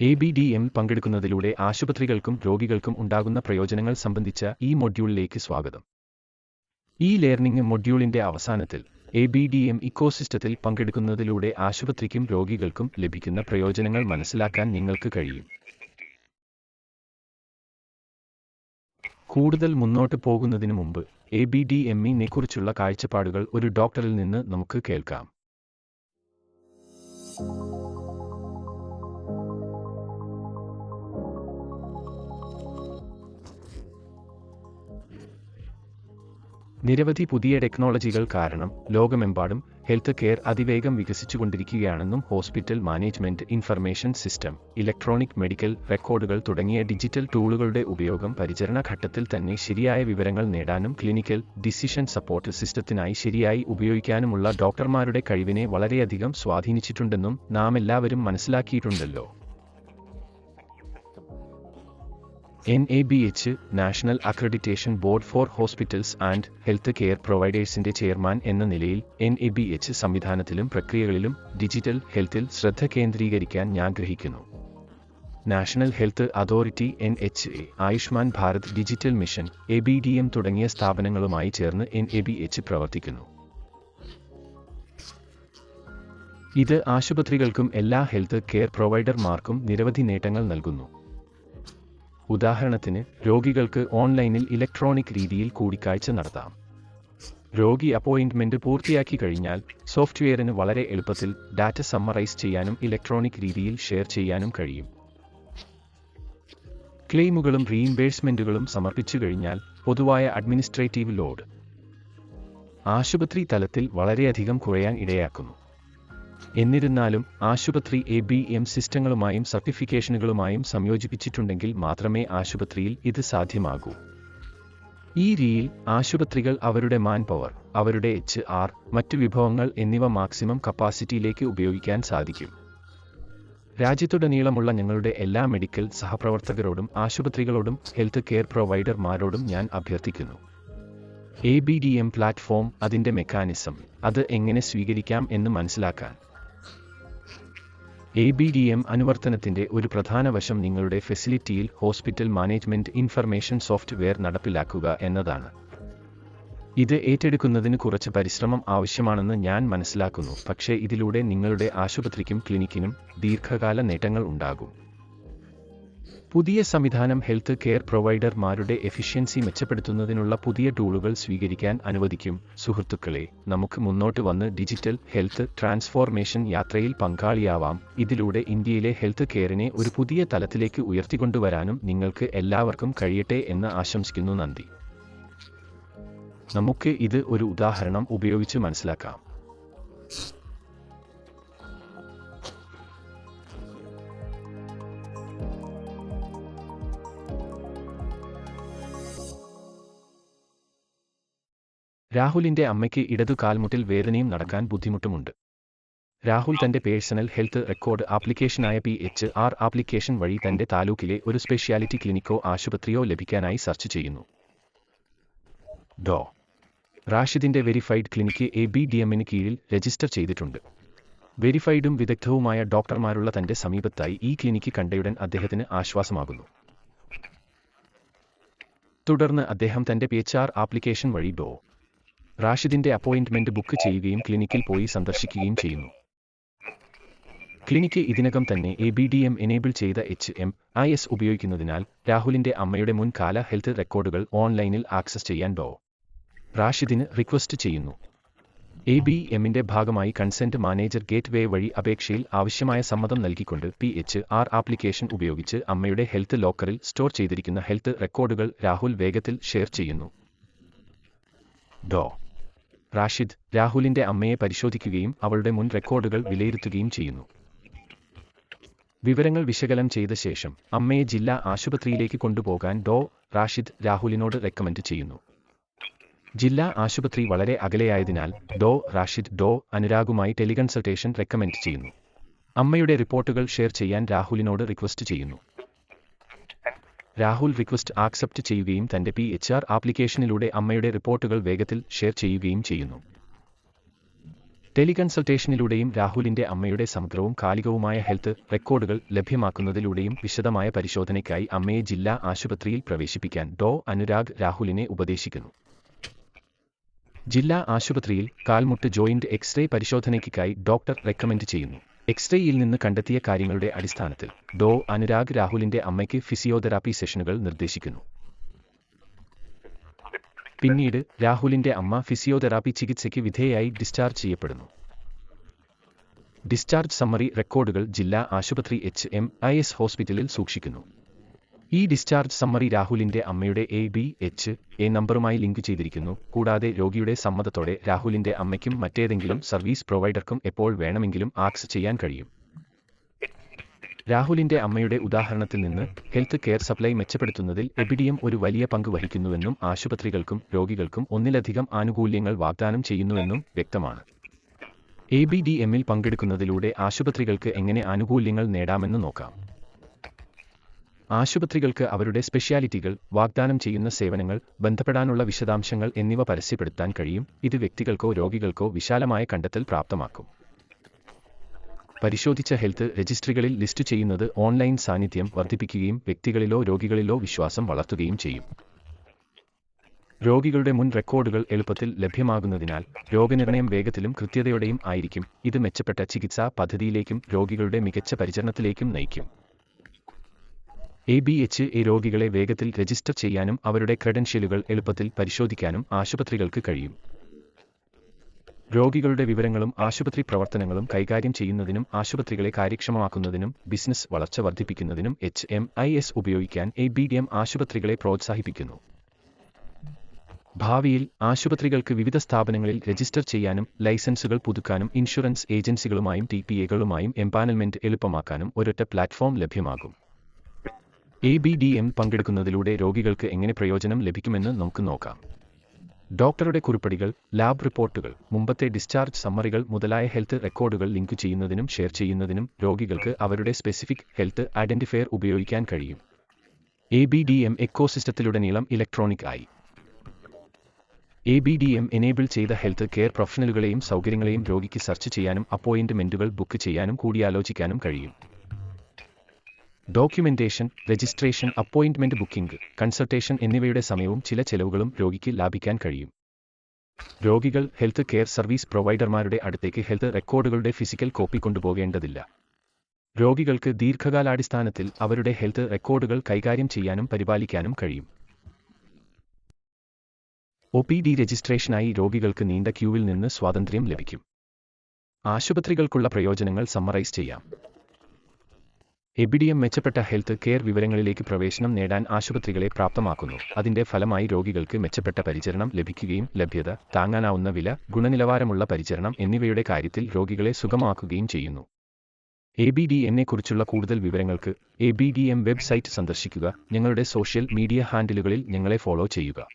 A B D M പങ്കെടുക്കുന്നതിലൂടെ ആശുപത്രികൾക്കും രോഗികൾക്കും ഉണ്ടാകുന്ന പ്രയോജനങ്ങൾ സംബന്ധിച്ച ഈ മൊഡ്യൂളിലേക്ക് സ്വാഗതം. ഈ ലേർണിംഗ് മൊഡ്യൂളിന്റെ അവസാനത്തിൽ എ ബി ഡി എം ഇക്കോസിസ്റ്റത്തിൽ പങ്കെടുക്കുന്നതിലൂടെ ആശുപത്രിക്കും രോഗികൾക്കും ലഭിക്കുന്ന പ്രയോജനങ്ങൾ മനസ്സിലാക്കാൻ നിങ്ങൾക്ക് കഴിയും. കൂടുതൽ മുന്നോട്ട് പോകുന്നതിന് മുമ്പ് എ ബി ഡി എമ്മിനെ കുറിച്ചുള്ള കാഴ്ചപ്പാടുകൾ ഒരു ഡോക്ടറിൽ നിന്ന് നമുക്ക് കേൾക്കാം. നിരവധി പുതിയ ടെക്നോളജികൾ കാരണം ലോകമെമ്പാടും ഹെൽത്ത് കെയർ അതിവേഗം വികസിച്ചുകൊണ്ടിരിക്കുകയാണെന്നും hospital management information system electronic medical റെക്കോർഡുകൾ തുടങ്ങിയ ഡിജിറ്റൽ ടൂളുകളുടെ ഉപയോഗം പരിചരണ ഘട്ടത്തിൽ തന്നെ ശരിയായ വിവരങ്ങൾ നേടാനും ക്ലിനിക്കൽ ഡിസിഷൻ സപ്പോർട്ട് സിസ്റ്റത്തിനായി ശരിയായി ഉപയോഗിക്കാനുമുള്ള ഡോക്ടർമാരുടെ കഴിവിനെ വളരെയധികം സ്വാധീനിച്ചിട്ടുണ്ടെന്നും നാം എല്ലാവരും മനസ്സിലാക്കിയിട്ടുണ്ടല്ലോ. N A B H national accreditation board for hospitals and health care പ്രൊവൈഡേഴ്സിന്റെ chairman എന്ന നിലയിൽ എൻ എ ബി എച്ച് സംവിധാനത്തിലും പ്രക്രിയകളിലും ഡിജിറ്റൽ ഹെൽത്തിൽ ശ്രദ്ധ കേന്ദ്രീകരിക്കാൻ ഞാൻ ഗ്രഹിക്കുന്നു. National health authority N H A Ayushman Bharat digital mission A B D M തുടങ്ങിയ സ്ഥാപനങ്ങളുമായി ചേർന്ന് എൻ എ ബി എച്ച് പ്രവർത്തിക്കുന്നു. ഇത് ആശുപത്രികൾക്കും എല്ലാ ഹെൽത്ത് കെയർ പ്രൊവൈഡർമാർക്കും നിരവധി നേട്ടങ്ങൾ നൽകുന്നു. ഉദാഹരണത്തിന് രോഗികൾക്ക് ഓൺലൈനിൽ ഇലക്ട്രോണിക് രീതിയിൽ കൂടിക്കാഴ്ച നടത്താം. രോഗി അപ്പോയിന്റ്മെന്റ് പൂർത്തിയാക്കി കഴിഞ്ഞാൽ സോഫ്റ്റ്വെയറിന് വളരെ എളുപ്പത്തിൽ ഡാറ്റ സമ്മറൈസ് ചെയ്യാനും ഇലക്ട്രോണിക് രീതിയിൽ ഷെയർ ചെയ്യാനും കഴിയും. ക്ലെയിമുകളും റീഇംബേഴ്സ്മെന്റുകളും സമർപ്പിച്ചു കഴിഞ്ഞാൽ പൊതുവായ അഡ്മിനിസ്ട്രേറ്റീവ് ലോഡ് ആശുപത്രി തലത്തിൽ വളരെയധികം കുറയാൻ ഇടയാക്കുന്നു. എന്നിരുന്നാലും ആശുപത്രി എ ബി എം സിസ്റ്റങ്ങളുമായും സർട്ടിഫിക്കേഷനുകളുമായും സംയോജിപ്പിച്ചിട്ടുണ്ടെങ്കിൽ മാത്രമേ ആശുപത്രിയിൽ ഇത് സാധ്യമാകൂ. ഈ രീതിയിൽ ആശുപത്രികൾ അവരുടെ മാൻ പവർ അവരുടെ എച്ച് ആർ മറ്റു വിഭവങ്ങൾ എന്നിവ മാക്സിമം കപ്പാസിറ്റിയിലേക്ക് ഉപയോഗിക്കാൻ സാധിക്കും. രാജ്യത്തുടനീളമുള്ള ഞങ്ങളുടെ എല്ലാ മെഡിക്കൽ സഹപ്രവർത്തകരോടും ആശുപത്രികളോടും ഹെൽത്ത് കെയർ പ്രൊവൈഡർമാരോടും ഞാൻ അഭ്യർത്ഥിക്കുന്നു. A B D M platform അതിന്റെ മെക്കാനിസം അത് എങ്ങനെ സ്വീകരിക്കാം എന്ന് മനസ്സിലാക്കാൻ. എ ബി ഡി എം അനുവർത്തനത്തിന്റെ ഒരു പ്രധാന വശം നിങ്ങളുടെ ഫെസിലിറ്റിയിൽ ഹോസ്പിറ്റൽ മാനേജ്മെന്റ് ഇൻഫർമേഷൻ സോഫ്റ്റ്വെയർ നടപ്പിലാക്കുക എന്നതാണ്. ഇത് ഏറ്റെടുക്കുന്നതിന് കുറച്ച് പരിശ്രമം ആവശ്യമാണെന്ന് ഞാൻ മനസ്സിലാക്കുന്നു. പക്ഷേ ഇതിലൂടെ നിങ്ങളുടെ ആശുപത്രിക്കും ക്ലിനിക്കിനും ദീർഘകാല നേട്ടങ്ങൾ ഉണ്ടാകും. പുതിയ സംവിധാനം ഹെൽത്ത് കെയർ പ്രൊവൈഡർമാരുടെ എഫിഷ്യൻസി മെച്ചപ്പെടുത്തുന്നതിനുള്ള പുതിയ ടൂളുകൾ സ്വീകരിക്കാൻ അനുവദിക്കും. സുഹൃത്തുക്കളെ നമുക്ക് മുന്നോട്ട് വന്ന് ഡിജിറ്റൽ ഹെൽത്ത് ട്രാൻസ്ഫോർമേഷൻ യാത്രയിൽ പങ്കാളിയാവാം. ഇതിലൂടെ ഇന്ത്യയിലെ ഹെൽത്ത് കെയറിനെ ഒരു പുതിയ തലത്തിലേക്ക് ഉയർത്തിക്കൊണ്ടുവരാനും നിങ്ങൾക്ക് എല്ലാവർക്കും കഴിയട്ടെ എന്ന് ആശംസിക്കുന്നു നന്ദി. നമുക്ക് ഇത് ഒരു ഉദാഹരണം ഉപയോഗിച്ച് മനസ്സിലാക്കാം. രാഹുലിന്റെ അമ്മയ്ക്ക് ഇടതു കാൽമുട്ടിൽ വേദനയും നടക്കാൻ ബുദ്ധിമുട്ടുമുണ്ട്. രാഹുൽ തന്റെ പേഴ്സണൽ ഹെൽത്ത് റെക്കോർഡ് ആപ്ലിക്കേഷനായ പി എച്ച് ആർ ആപ്ലിക്കേഷൻ വഴി തന്റെ താലൂക്കിലെ ഒരു സ്പെഷ്യാലിറ്റി ക്ലിനിക്കോ ആശുപത്രിയോ ലഭിക്കാനായി സെർച്ച് ചെയ്യുന്നു. ഡോ. റാഷിദിന്റെ verified clinic A B D എമ്മിന് കീഴിൽ രജിസ്റ്റർ ചെയ്തിട്ടുണ്ട്. വെരിഫൈഡും വിദഗ്ധവുമായ ഡോക്ടർമാരുള്ള തന്റെ സമീപത്തായി ഈ ക്ലിനിക്ക് കണ്ടയുടൻ അദ്ദേഹത്തിന് ആശ്വാസമാകുന്നു. തുടർന്ന് അദ്ദേഹം തന്റെ പി എച്ച് ആർ ആപ്ലിക്കേഷൻ വഴി ഡോ. റാഷിദിന്റെ അപ്പോയിന്റ്മെന്റ് ബുക്ക് ചെയ്യുകയും ക്ലിനിക്കിൽ പോയി സന്ദർശിക്കുകയും ചെയ്യുന്നു. ക്ലിനിക്ക് ഇതിനകം തന്നെ A B D M enable ചെയ്ത എച്ച് എം ഐ എസ് ഉപയോഗിക്കുന്നതിനാൽ രാഹുലിന്റെ അമ്മയുടെ മുൻകാല ഹെൽത്ത് റെക്കോർഡുകൾ ഓൺലൈനിൽ ആക്സസ് ചെയ്യാൻ ഡോ റാഷിദിന് റിക്വസ്റ്റ് ചെയ്യുന്നു. എ ബി എമ്മിന്റെ ഭാഗമായി കൺസെന്റ് മാനേജർ ഗേറ്റ് വേ വഴി അപേക്ഷയിൽ ആവശ്യമായ സമ്മതം നൽകിക്കൊണ്ട് പി എച്ച് ആർ ആപ്ലിക്കേഷൻ ഉപയോഗിച്ച് അമ്മയുടെ ഹെൽത്ത് ലോക്കറിൽ സ്റ്റോർ ചെയ്തിരിക്കുന്ന ഹെൽത്ത് റെക്കോർഡുകൾ രാഹുൽ വേഗത്തിൽ ഷെയർ ചെയ്യുന്നു. ഡോ. റാഷിദ് രാഹുലിന്റെ അമ്മയെ പരിശോധിക്കുകയും അവളുടെ മുൻ റെക്കോർഡുകൾ വിലയിരുത്തുകയും ചെയ്യുന്നു. വിവരങ്ങൾ വിശകലനം ചെയ്ത ശേഷം അമ്മയെ ജില്ലാ ആശുപത്രിയിലേക്ക് കൊണ്ടുപോകാൻ ഡോ. റാഷിദ് രാഹുലിനോട് റെക്കമെൻഡ് ചെയ്യുന്നു. ജില്ലാ ആശുപത്രി വളരെ അകലെയായതിനാൽ ഡോ. റാഷിദ് ഡോ. അനുരാഗുമായി ടെലികൺസൾട്ടേഷൻ റെക്കമെൻഡ് ചെയ്യുന്നു. അമ്മയുടെ റിപ്പോർട്ടുകൾ ഷെയർ ചെയ്യാൻ രാഹുലിനോട് റിക്വസ്റ്റ് ചെയ്യുന്നു. രാഹുൽ റിക്വസ്റ്റ് ആക്സെപ്റ്റ് ചെയ്യുകയും തന്റെ പി എച്ച് ആർ ആപ്ലിക്കേഷനിലൂടെ അമ്മയുടെ റിപ്പോർട്ടുകൾ വേഗത്തിൽ ഷെയർ ചെയ്യുകയും ചെയ്യുന്നു. ടെലികൺസൾട്ടേഷനിലൂടെയും രാഹുലിന്റെ അമ്മയുടെ സമഗ്രവും കാലികവുമായ ഹെൽത്ത് റെക്കോർഡുകൾ ലഭ്യമാക്കുന്നതിലൂടെയും വിശദമായ പരിശോധനയ്ക്കായി അമ്മയെ ജില്ലാ ആശുപത്രിയിൽ പ്രവേശിപ്പിക്കാൻ ഡോ. അനുരാഗ് രാഹുലിനെ ഉപദേശിക്കുന്നു. ജില്ലാ ആശുപത്രിയിൽ കാൽമുട്ട് ജോയിന്റ് എക്സ്റേ പരിശോധനയ്ക്കായി ഡോക്ടർ റെക്കമെൻഡ് ചെയ്യുന്നു. എക്സ്റേയിൽ നിന്ന് കണ്ടെത്തിയ കാര്യങ്ങളുടെ അടിസ്ഥാനത്തിൽ ഡോ. അനുരാഗ് രാഹുലിന്റെ അമ്മയ്ക്ക് ഫിസിയോതെറാപ്പി സെഷനുകൾ നിർദ്ദേശിക്കുന്നു. പിന്നീട് രാഹുലിന്റെ അമ്മ ഫിസിയോതെറാപ്പി ചികിത്സയ്ക്ക് വിധേയായി ഡിസ്ചാർജ് ചെയ്യപ്പെടുന്നു. ഡിസ്ചാർജ് സമ്മറി റെക്കോർഡുകൾ ജില്ലാ ആശുപത്രി എച്ച് എം ഐ എസ് ഹോസ്പിറ്റലിൽ സൂക്ഷിക്കുന്നു. ഈ ഡിസ്ചാർജ് സമ്മറി രാഹുലിന്റെ അമ്മയുടെ എ ബി എച്ച് എ നമ്പറുമായി ലിങ്ക് ചെയ്തിരിക്കുന്നു. കൂടാതെ രോഗിയുടെ സമ്മതത്തോടെ രാഹുലിന്റെ അമ്മയ്ക്കും മറ്റേതെങ്കിലും സർവീസ് പ്രൊവൈഡർക്കും എപ്പോൾ വേണമെങ്കിലും ആക്സ് ചെയ്യാൻ കഴിയും. രാഹുലിന്റെ അമ്മയുടെ ഉദാഹരണത്തിൽ നിന്ന് ഹെൽത്ത് കെയർ സപ്ലൈ മെച്ചപ്പെടുത്തുന്നതിൽ എബിഡിയം ഒരു വലിയ പങ്ക് വഹിക്കുന്നുവെന്നും ആശുപത്രികൾക്കും രോഗികൾക്കും ഒന്നിലധികം ആനുകൂല്യങ്ങൾ വാഗ്ദാനം ചെയ്യുന്നുവെന്നും വ്യക്തമാണ്. എ ബി ഡി എമ്മിൽ പങ്കെടുക്കുന്നതിലൂടെ ആശുപത്രികൾക്ക് എങ്ങനെ ആനുകൂല്യങ്ങൾ നേടാമെന്ന് നോക്കാം. ആശുപത്രികൾക്ക് അവരുടെ സ്പെഷ്യാലിറ്റികൾ വാഗ്ദാനം ചെയ്യുന്ന സേവനങ്ങൾ ബന്ധപ്പെടാനുള്ള വിശദാംശങ്ങൾ എന്നിവ പരസ്യപ്പെടുത്താൻ കഴിയും. ഇത് വ്യക്തികൾക്കോ രോഗികൾക്കോ വിശാലമായ കണ്ടെത്തൽ പ്രാപ്തമാക്കും. പരിശോധിച്ച ഹെൽത്ത് രജിസ്ട്രികളിൽ ലിസ്റ്റ് ചെയ്യുന്നത് ഓൺലൈൻ സാന്നിധ്യം വർദ്ധിപ്പിക്കുകയും വ്യക്തികളിലോ രോഗികളിലോ വിശ്വാസം വളർത്തുകയും ചെയ്യും. രോഗികളുടെ മുൻ റെക്കോർഡുകൾ എളുപ്പത്തിൽ ലഭ്യമാകുന്നതിനാൽ രോഗനിർണയം വേഗത്തിലും കൃത്യതയോടെയും ആയിരിക്കും. ഇത് മെച്ചപ്പെട്ട ചികിത്സാ പദ്ധതിയിലേക്കും രോഗികളുടെ മികച്ച പരിചരണത്തിലേക്കും നയിക്കും. എ ബി എച്ച് എ രോഗികളെ വേഗത്തിൽ രജിസ്റ്റർ ചെയ്യാനും അവരുടെ ക്രെഡൻഷ്യലുകൾ എളുപ്പത്തിൽ പരിശോധിക്കാനും ആശുപത്രികൾക്ക് കഴിയും. രോഗികളുടെ വിവരങ്ങളും ആശുപത്രി പ്രവർത്തനങ്ങളും കൈകാര്യം ചെയ്യുന്നതിനും ആശുപത്രികളെ കാര്യക്ഷമമാക്കുന്നതിനും ബിസിനസ് വളർച്ച വർദ്ധിപ്പിക്കുന്നതിനും എച്ച് എം ഐ എസ് ഉപയോഗിക്കാൻ എ ബി എം ആശുപത്രികളെ പ്രോത്സാഹിപ്പിക്കുന്നു. ഭാവിയിൽ ആശുപത്രികൾക്ക് വിവിധ സ്ഥാപനങ്ങളിൽ രജിസ്റ്റർ ചെയ്യാനും ലൈസൻസുകൾ പുതുക്കാനും ഇൻഷുറൻസ് ഏജൻസികളുമായും ടി പി എകളുമായും എംപാനൽമെന്റ് എളുപ്പമാക്കാനും ഒരൊറ്റ പ്ലാറ്റ്ഫോം ലഭ്യമാകും. എ ബി ഡി എം പങ്കെടുക്കുന്നതിലൂടെ രോഗികൾക്ക് എങ്ങനെ പ്രയോജനം ലഭിക്കുമെന്ന് നമുക്ക് നോക്കാം. ഡോക്ടറുടെ കുറിപ്പടികൾ ലാബ് റിപ്പോർട്ടുകൾ മുമ്പത്തെ ഡിസ്ചാർജ് സമ്മറികൾ മുതലായ ഹെൽത്ത് റെക്കോർഡുകൾ ലിങ്ക് ചെയ്യുന്നതിനും ഷെയർ ചെയ്യുന്നതിനും രോഗികൾക്ക് അവരുടെ സ്പെസിഫിക് ഹെൽത്ത് ഐഡന്റിഫയർ ഉപയോഗിക്കാൻ കഴിയും. എ ബി ഡി എം എക്കോസിസ്റ്റത്തിലുടനീളം ഇലക്ട്രോണിക് ആയി. A B D M enable ചെയ്ത ഹെൽത്ത് കെയർ പ്രൊഫഷണലുകളെയും സൗകര്യങ്ങളെയും രോഗിക്ക് സെർച്ച് ചെയ്യാനും അപ്പോയിന്റ്മെന്റുകൾ ബുക്ക് ചെയ്യാനും കൂടിയാലോചിക്കാനും കഴിയും. Documentation registration appointment booking consultation എന്നിവയുടെ സമയവും ചില ചെലവുകളും രോഗിക്ക് ലാഭിക്കാൻ കഴിയും. രോഗികൾ ഹെൽത്ത് കെയർ സർവീസ് പ്രൊവൈഡർമാരുടെ അടുത്തേക്ക് ഹെൽത്ത് റെക്കോർഡുകളുടെ ഫിസിക്കൽ കോപ്പി കൊണ്ടുപോകേണ്ടതില്ല. രോഗികൾക്ക് ദീർഘകാലാടിസ്ഥാനത്തിൽ അവരുടെ ഹെൽത്ത് റെക്കോർഡുകൾ കൈകാര്യം ചെയ്യാനും പരിപാലിക്കാനും കഴിയും. ഒ പി ഡി രജിസ്ട്രേഷനായി രോഗികൾക്ക് നീണ്ട ക്യൂവിൽ നിന്ന് സ്വാതന്ത്ര്യം ലഭിക്കും. ആശുപത്രികൾക്കുള്ള പ്രയോജനങ്ങൾ സമ്മറൈസ് ചെയ്യാം. എബിഡിഎം മെച്ചപ്പെട്ട ഹെൽത്ത് കെയർ വിവരങ്ങളിലേക്ക് പ്രവേശനം നേടാൻ ആശുപത്രികളെ പ്രാപ്തമാക്കുന്നു. അതിന്റെ ഫലമായി രോഗികൾക്ക് മെച്ചപ്പെട്ട പരിചരണം ലഭിക്കുകയും ലഭ്യത താങ്ങാനാവുന്ന വില ഗുണനിലവാരമുള്ള പരിചരണം എന്നിവയുടെ കാര്യത്തിൽ രോഗികളെ സുഗമാക്കുകയും ചെയ്യുന്നു. എ ബി ഡി എന്നെക്കുറിച്ചുള്ള കൂടുതൽ വിവരങ്ങൾക്ക് A B D M website സന്ദർശിക്കുക. ഞങ്ങളുടെ സോഷ്യൽ മീഡിയ ഹാൻഡിലുകളിൽ ഞങ്ങളെ ഫോളോ ചെയ്യുക.